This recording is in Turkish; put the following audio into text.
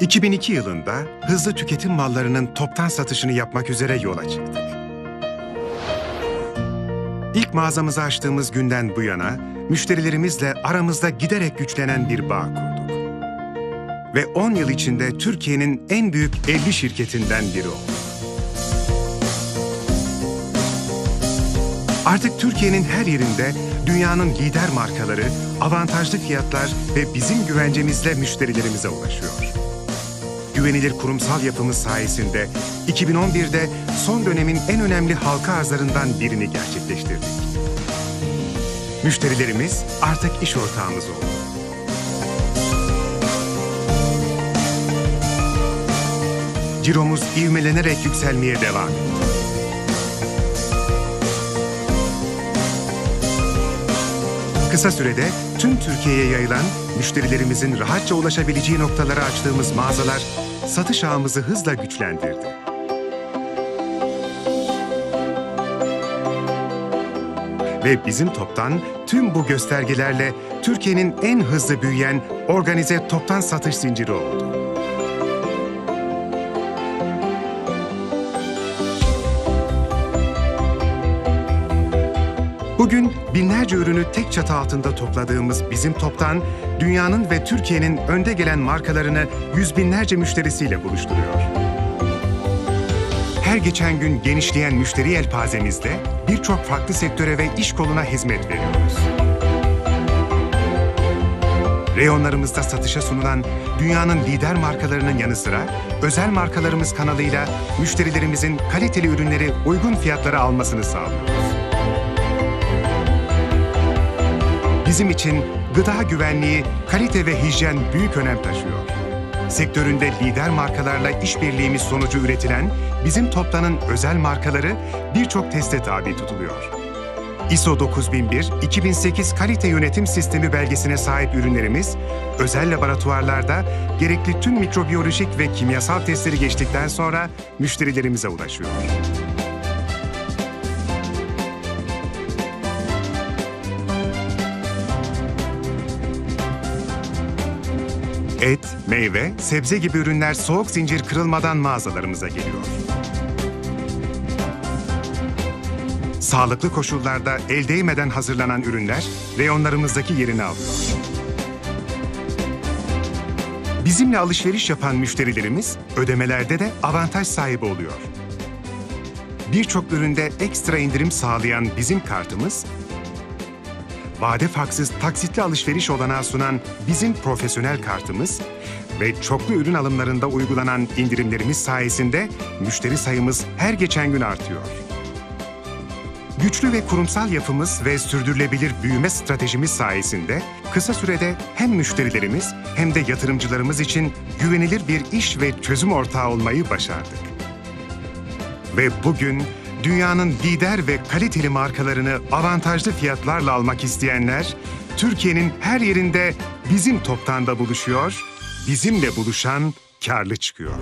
2002 yılında hızlı tüketim mallarının toptan satışını yapmak üzere yola çıktık. İlk mağazamızı açtığımız günden bu yana müşterilerimizle aramızda giderek güçlenen bir bağ kurduk. Ve 10 yıl içinde Türkiye'nin en büyük 50 şirketinden biri olduk. Artık Türkiye'nin her yerinde dünyanın lider markaları, avantajlı fiyatlar ve bizim güvencemizle müşterilerimize ulaşıyor. Güvenilir kurumsal yapımız sayesinde 2011'de son dönemin en önemli halka arzlarından birini gerçekleştirdik. Müşterilerimiz artık iş ortağımız oldu. Ciromuz ivmelenerek yükselmeye devam etti. Kısa sürede tüm Türkiye'ye yayılan, müşterilerimizin rahatça ulaşabileceği noktalara açtığımız mağazalar satış ağımızı hızla güçlendirdi. Ve bizim toptan tüm bu göstergelerle Türkiye'nin en hızlı büyüyen organize toptan satış zinciri oldu. Bugün binlerce ürünü tek çatı altında topladığımız bizim toptan, dünyanın ve Türkiye'nin önde gelen markalarını yüz binlerce müşterisiyle buluşturuyor. Her geçen gün genişleyen müşteri yelpazemizde birçok farklı sektöre ve iş koluna hizmet veriyoruz. Reyonlarımızda satışa sunulan dünyanın lider markalarının yanı sıra özel markalarımız kanalıyla müşterilerimizin kaliteli ürünleri uygun fiyatlara almasını sağlıyoruz. Bizim için gıda güvenliği, kalite ve hijyen büyük önem taşıyor. Sektöründe lider markalarla işbirliğimiz sonucu üretilen bizim toptanın özel markaları birçok teste tabi tutuluyor. ISO 9001-2008 kalite yönetim sistemi belgesine sahip ürünlerimiz, özel laboratuvarlarda gerekli tüm mikrobiyolojik ve kimyasal testleri geçtikten sonra müşterilerimize ulaşıyor. Et, meyve, sebze gibi ürünler soğuk zincir kırılmadan mağazalarımıza geliyor. Sağlıklı koşullarda el değmeden hazırlanan ürünler reyonlarımızdaki yerini alıyor. Bizimle alışveriş yapan müşterilerimiz ödemelerde de avantaj sahibi oluyor. Birçok üründe ekstra indirim sağlayan bizim kartımız vade farksız taksitli alışveriş olanağı sunan bizim profesyonel kartımız ve çoklu ürün alımlarında uygulanan indirimlerimiz sayesinde müşteri sayımız her geçen gün artıyor. Güçlü ve kurumsal yapımız ve sürdürülebilir büyüme stratejimiz sayesinde kısa sürede hem müşterilerimiz hem de yatırımcılarımız için güvenilir bir iş ve çözüm ortağı olmayı başardık. Ve bugün dünyanın lider ve kaliteli markalarını avantajlı fiyatlarla almak isteyenler, Türkiye'nin her yerinde bizim toptanda buluşuyor, bizimle buluşan karlı çıkıyor.